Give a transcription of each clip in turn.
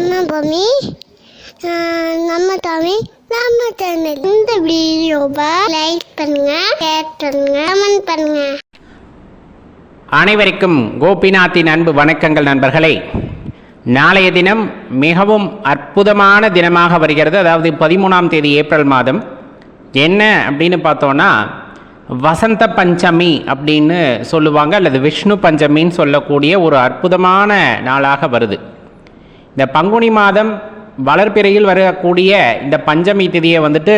நம்ம பூமி நம்ம தமிழ் நம்ம சேனல். இந்த வீடியோவை லைக் பண்ணுங்க ஷேர் பண்ணுங்க கமெண்ட் பண்ணுங்க. அனைவருக்கும் கோபிநாத்தின் அன்பு வணக்கங்கள் நண்பர்களே. நாளைய தினம் மிகவும் அற்புதமான தினமாக வருகிறது. அதாவது பதிமூணாம் தேதி ஏப்ரல் மாதம். என்ன அப்படின்னு பார்த்தோன்னா வசந்த பஞ்சமி அப்படின்னு சொல்லுவாங்க அல்லது விஷ்ணு பஞ்சமின்னு சொல்லக்கூடிய ஒரு அற்புதமான நாளாக வருது. இந்த பங்குனி மாதம் வளர்பிறையில் வரக்கூடிய இந்த பஞ்சமி திதியை வந்துட்டு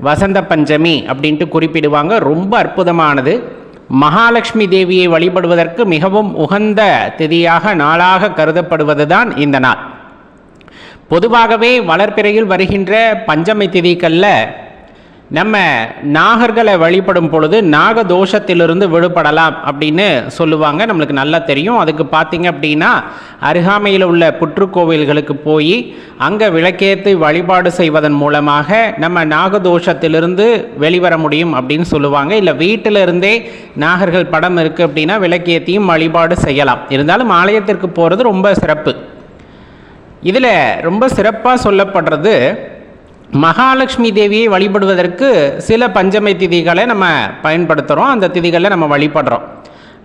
வசந்த பஞ்சமி அப்படின்ட்டு குறிப்பிடுவாங்க. ரொம்ப அற்புதமானது. மகாலட்சுமி தேவியை வழிபடுவதற்கு மிகவும் உகந்த திதியாக நாளாக கருதப்படுவது தான் இந்த நாள். பொதுவாகவே வளர்பிறையில் வருகின்ற பஞ்சமி திதிகளில் நம்ம நாகர்களை வழிபடும் பொழுது நாக தோஷத்திலிருந்து விடுபடலாம் அப்படின்னு சொல்லுவாங்க. நம்மளுக்கு நல்லா தெரியும். அதுக்கு பார்த்தீங்க அப்படின்னா அருகாமையில் உள்ள புற்றுக்கோவில்களுக்கு போய் அங்கே விளக்கேற்றி வழிபாடு செய்வதன் மூலமாக நம்ம நாகதோஷத்திலிருந்து வெளிவர முடியும் அப்படின்னு சொல்லுவாங்க. இல்லை வீட்டில் இருந்தே நாகர்கள் படம் இருக்குது அப்படின்னா விளக்கேற்றியும் வழிபாடு செய்யலாம். இருந்தாலும் ஆலயத்திற்கு போகிறது ரொம்ப சிறப்பு. இதில் ரொம்ப சிறப்பாக சொல்லப்படுறது மகாலட்சுமி தேவியை வழிபடுவதற்கு சில பஞ்சமி திதிகளை நம்ம பயன்படுத்துகிறோம் அந்த திதிகளை நம்ம வழிபடுறோம்.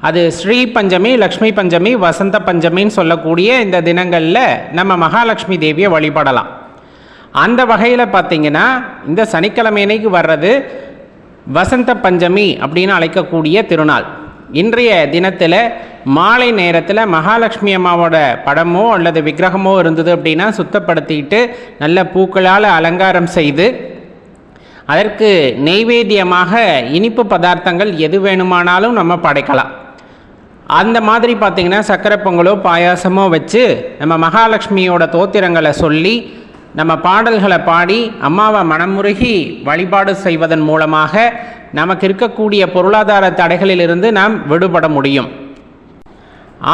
அது ஸ்ரீ பஞ்சமி லக்ஷ்மி பஞ்சமி வசந்த பஞ்சமின்னு சொல்லக்கூடிய இந்த தினங்களில் நம்ம மகாலட்சுமி தேவியை வழிபடலாம். அந்த வகையில் பார்த்தீங்கன்னா இந்த சனிக்கிழமை அன்னைக்கு வர்றது வசந்த பஞ்சமி அப்படின்னு அழைக்கக்கூடிய திருநாள். இன்றைய தினத்தில் மாலை நேரத்தில் மகாலட்சுமி அம்மாவோட படமோ அல்லது விக்கிரகமோ இருந்தது அப்படின்னா சுத்தப்படுத்திட்டு நல்ல பூக்களால் அலங்காரம் செய்து அதற்கு நெய்வேத்தியமாக இனிப்பு பதார்த்தங்கள் எது வேணுமானாலும் நம்ம படைக்கலாம். அந்த மாதிரி பார்த்திங்கன்னா சக்கரை பொங்கலோ பாயாசமோ வச்சு நம்ம மகாலட்சுமியோட தோத்திரங்களை சொல்லி நம்ம பாடல்களை பாடி அம்மாவை மனமுருகி வழிபாடு செய்வதன் மூலமாக நமக்கு இருக்கக்கூடிய பொருளாதார தடைகளிலிருந்து நாம் விடுபட முடியும்.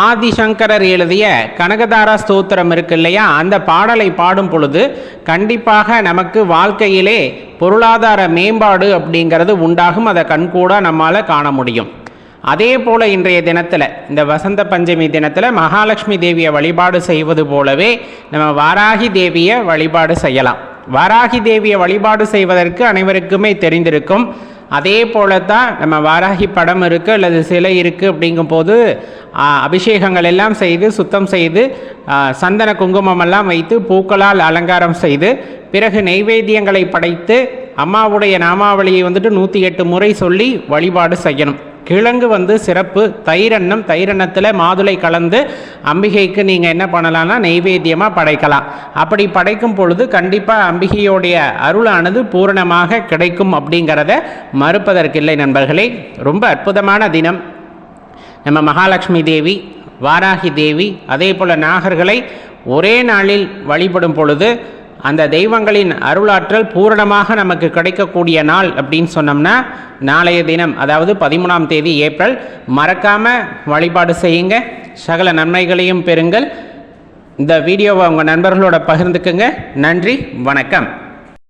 ஆதிசங்கரர் எழுதிய கனகதாரா ஸ்தோத்திரம் இருக்கு இல்லையா? அந்த பாடலை பாடும் பொழுது கண்டிப்பாக நமக்கு வாழ்க்கையிலே பொருளாதார மேம்பாடு அப்படிங்கிறது உண்டாகும். அதை கண்கூட நம்மால் காண முடியும். அதே போல் இன்றைய தினத்தில் இந்த வசந்த பஞ்சமி தினத்தில் மகாலட்சுமி தேவியை வழிபாடு செய்வது போலவே நம்ம வாராகி தேவியை வழிபாடு செய்யலாம். வாராகி தேவியை வழிபாடு செய்வதற்கு அனைவருக்குமே தெரிந்திருக்கும். அதே போல தான் நம்ம வாராகி படம் இருக்குது அல்லது சிலை இருக்குது அப்படிங்கும்போது போது அபிஷேகங்கள் எல்லாம் செய்து சுத்தம் செய்து சந்தன குங்குமமெல்லாம் வைத்து பூக்களால் அலங்காரம் செய்து பிறகு நெய்வேத்தியங்களை படைத்து அம்மாவுடைய நாமாவளியை வந்துட்டு நூற்றி எட்டு முறை சொல்லி வழிபாடு செய்யணும். கிழங்கு வந்து சிறப்பு. தயிரன்னம் தயிரன்னத்தில் மாதுளை கலந்து அம்பிகைக்கு நீங்கள் என்ன பண்ணலாம்னா நெய்வேத்தியமாக படைக்கலாம். அப்படி படைக்கும் பொழுது கண்டிப்பாக அம்பிகையோடைய அருளானது பூரணமாக கிடைக்கும் அப்படிங்கிறத மறுப்பதற்கில்லை நண்பர்களே. ரொம்ப அற்புதமான தினம். நம்ம மகாலட்சுமி தேவி வாராகி தேவி அதே போல் நாகர்களை ஒரே நாளில் வழிபடும் பொழுது அந்த தெய்வங்களின் அருளாற்றல் பூரணமாக நமக்கு கிடைக்கக்கூடிய நாள் அப்படின்னு சொன்னோம்னா நாளைய தினம் அதாவது பதிமூணாம் தேதி ஏப்ரல் மறக்காமல் வழிபாடு செய்யுங்க. சகல நன்மைகளையும் பெறுங்கள். இந்த வீடியோவை உங்கள் நண்பர்களோட பகிர்ந்துக்குங்க. நன்றி வணக்கம்.